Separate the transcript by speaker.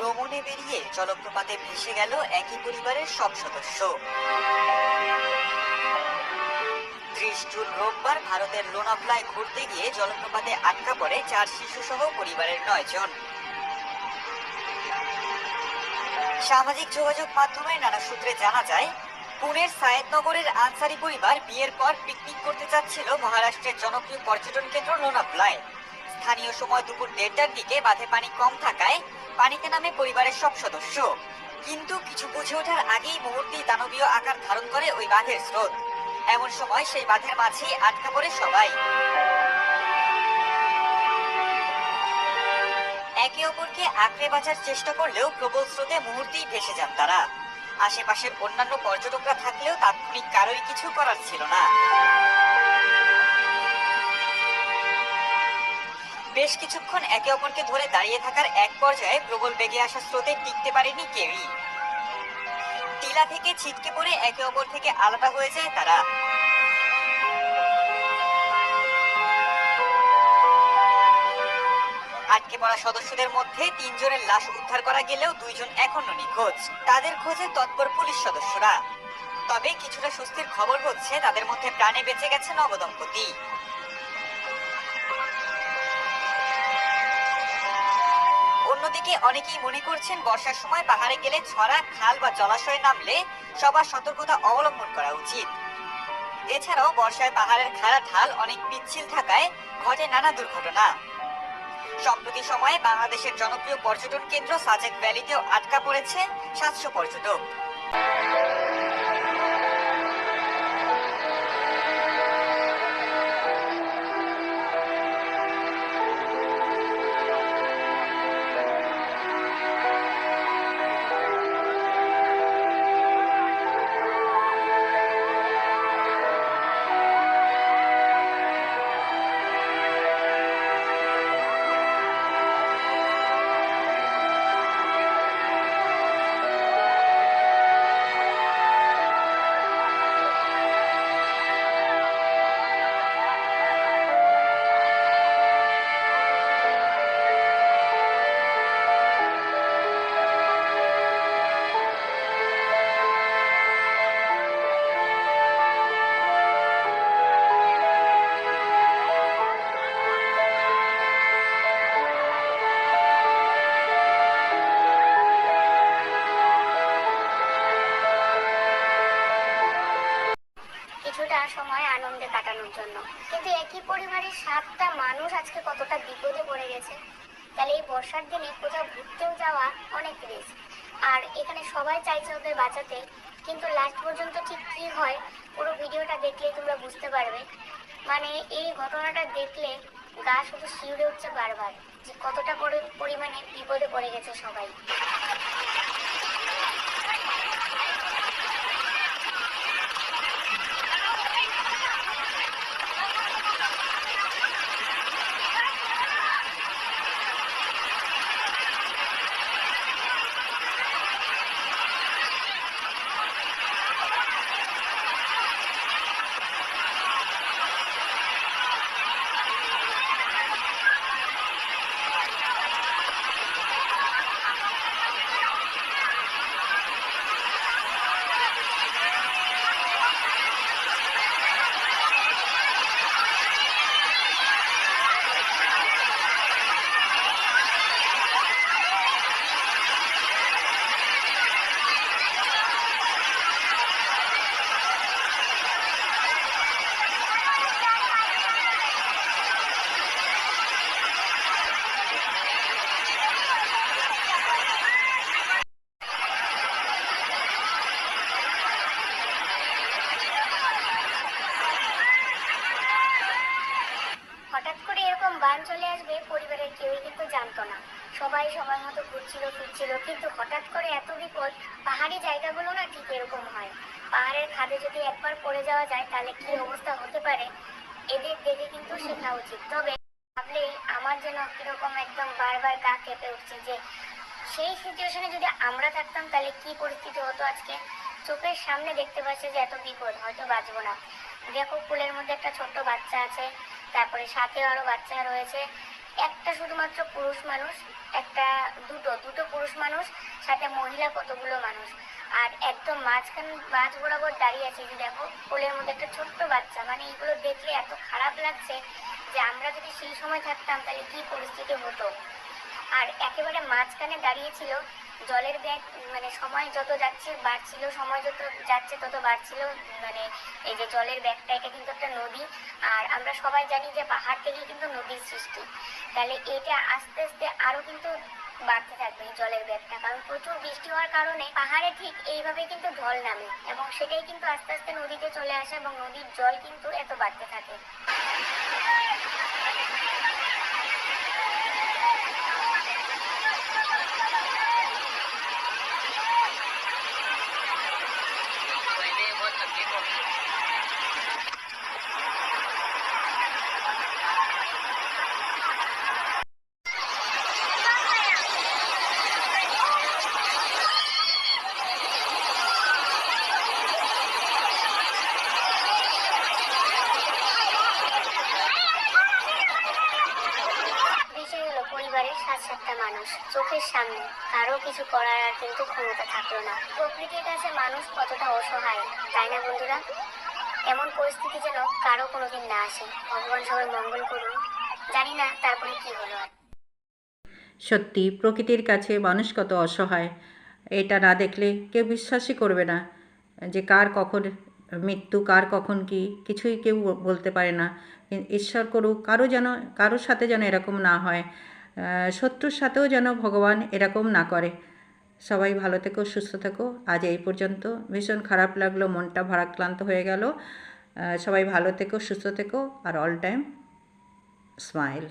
Speaker 1: ভ্রমণে বেরিয়ে জলপ্রপাতে ভেসে গেল একই পরিবারের সব সদস্য। ত্রিশ জুন রোববার ভারতের লোনাভলায় ঘুরতে গিয়ে জলপ্রপাতে আটকা পড়ে চার শিশু সহ পরিবারের নয় জন। সামাজিক যোগাযোগ মাধ্যমে নানা সূত্রে জানা যায়, পুনের সায়েদনগরের আনসারি পরিবার বিয়ের পর পিকনিক করতে চাচ্ছিল মহারাষ্ট্রের জনপ্রিয় পর্যটন কেন্দ্র লোনাভলায়। স্থানীয় সময় দুপুর দেড়টার দিকে বাঁধে পানি কম থাকায় পানিতে নামে পরিবারের সব সদস্য। কিন্তু কিছু বুঝে ওঠার আগেই মুহূর্তেই দানবীয় আকার ধারণ করে ওই বাঁধের স্রোত। এমন সময় সেই বাঁধের মাঝেই আটকা পড়ে সবাই। একে অপরকে আঁকড়ে বাঁচার চেষ্টা করলেও প্রবল স্রোতে মুহূর্তেই ভেসে যান তারা। আশেপাশের অন্যান্য পর্যটকরা থাকলেও তাৎক্ষণিক কারোই কিছু করার ছিল না। বেশ কিছুক্ষণ একে অপরকে ধরে দাঁড়িয়ে থাকার এক পর্যায়ে প্রবল বেগে আসা স্রোতে টিকতে পারেনি কেউই। টিলা থেকে ছিটকে পড়ে একে অপর থেকে আলাদা হয়ে যায় তারা। আটকে পড়া সদস্যদের মধ্যে তিনজনের লাশ উদ্ধার করা গেলেও দুইজন এখনও নিখোঁজ। তাদের খোঁজে তৎপর পুলিশ সদস্যরা। তবে কিছুটা স্বস্তির খবর হচ্ছে, তাদের মধ্যে প্রাণে বেঁচে গেছে নবদম্পতি। অন্যদিকে অনেকেই মনে করছেন বর্ষার সময় পাহাড়ে গেলে ছড়া, খাল বা জলাশয়ে নামলে সবার সতর্কতা অবলম্বন করা উচিত। এছাড়াও বর্ষায় পাহাড়ের খাড়া ঢাল অনেক পিচ্ছিল থাকায় ঘটে নানা দুর্ঘটনা। সম্প্রতি সময়ে বাংলাদেশের জনপ্রিয় পর্যটন কেন্দ্র সাজেক ভ্যালিতেও আটকা পড়েছে সাতশো পর্যটক।
Speaker 2: সময় আনন্দে কাটানোর জন্য। কিন্তু একই পরিবারের সাতটা মানুষ আজকে কতটা বিপদে পড়ে গেছে, তাহলে এই বর্ষার দিনে কোথাও ঘুরতেও যাওয়া অনেক রিস্ক আর এখানে সবাই চাইছে ওদের বাঁচাতে, কিন্তু লাস্ট পর্যন্ত ঠিক কি হয়, পুরো ভিডিওটা দেখলে তোমরা বুঝতে পারবে। মানে এই ঘটনাটা দেখলে গা শুধু শিউরে উঠছে বারবার, যে কতটা পরি- পরিমাণে বিপদে পড়ে গেছে সবাই। হঠাৎ করে এরকম বান চলে আসবে, পরিবারের কেউই কিন্তু জানতো না। সবাই সবার মতো ঘুরছিল, ফিরছিল, কিন্তু হঠাৎ করে এত বিপদ, পাহাড়ি জায়গাগুলো না ঠিক এরকম হয়। পাহাড়ের খাদে যদি একবার পড়ে যাওয়া যায়, তাহলে কি অবস্থা হতে পারে? এদের দেখে কিন্তু শেখা উচিত। তবে ভাবলে আমার যেন কীরকম একদম বারবার গা কেঁপে উঠছে যে, সেই সিচুয়েশনে যদি আমরা থাকতাম, তাহলে কি পরিস্থিতি হতো আজকে? চোখের সামনে দেখতে পাচ্ছে যে এত বিপদ, হয়তো বাঁচবো না। দেখো পুলের মধ্যে একটা ছোট্ট বাচ্চা আছে। তারপরে সাথে আরও বাচ্চা রয়েছে। একটা শুধুমাত্র পুরুষ মানুষ, একটা দুটো দুটো পুরুষ মানুষ, সাথে মহিলা কতগুলো মানুষ। আর একদম মাঝখান, মাঝ বরাবর দাঁড়িয়ে আছে যে দেখো, কোলের মধ্যে একটা ছোট্ট বাচ্চা। মানে এগুলো দেখলে এত খারাপ লাগছে যে আমরা যদি সেই সময় থাকতাম, তাহলে কি পরিস্থিতি হতো? আর একেবারে মাঝখানে দাঁড়িয়েছিল জলের ব্যাগ মানে সময় যত যাচ্ছে, বাড়ছিল, সময় যত যাচ্ছে, তত বাড়ছিল। মানে এই যে জলের ব্যাগটা, এটা কিন্তু একটা নদী। আর আমরা সবাই জানি যে পাহাড় থেকে কিন্তু নদীর সৃষ্টি। তাহলে এটা আস্তে আস্তে আরও কিন্তু বাড়তে থাকবে এই জলের ব্যাগটা। কারণ প্রচুর বৃষ্টি হওয়ার কারণে পাহাড়ে ঠিক এইভাবে কিন্তু ঢল নামে এবং সেটাই কিন্তু আস্তে আস্তে নদীতে চলে আসে এবং নদীর জল কিন্তু এত বাড়তে থাকে। সাত সাতটা মানুষ। চোখের সামনে। কারও কিছু করার আর কিন্তু ক্ষমতা থাকল না। প্রকৃতির কাছে মানুষ কতটা অসহায়, তাই না বন্ধুরা? এমন পরিস্থিতি যেন কারও কোনোদিন না আসে। ভগবান মঙ্গল করুন। জানি না তারপরে কি হলো
Speaker 3: সত্যি, প্রকৃতির কাছে মানুষ কত অসহায়, এটা না দেখলে কেউ বিশ্বাসই করবে না। যে কার কখন মৃত্যু, কার কখন কি, কিছুই কেউ বলতে পারে না। ঈশ্বর করুক, কারও যেন কারোর সাথে যেন এরকম না হয়। শত্রুর সাথেও যেন ভগবান এরকম না করে। সবাই ভালো থেকো, সুস্থ থেকো। আজ এই পর্যন্ত। ভীষণ খারাপ লাগল, মনটা ভারাক্রান্ত হয়ে গেল। সবাই ভালো থেকো, সুস্থ থেকো, আর অল টাইম স্মাইল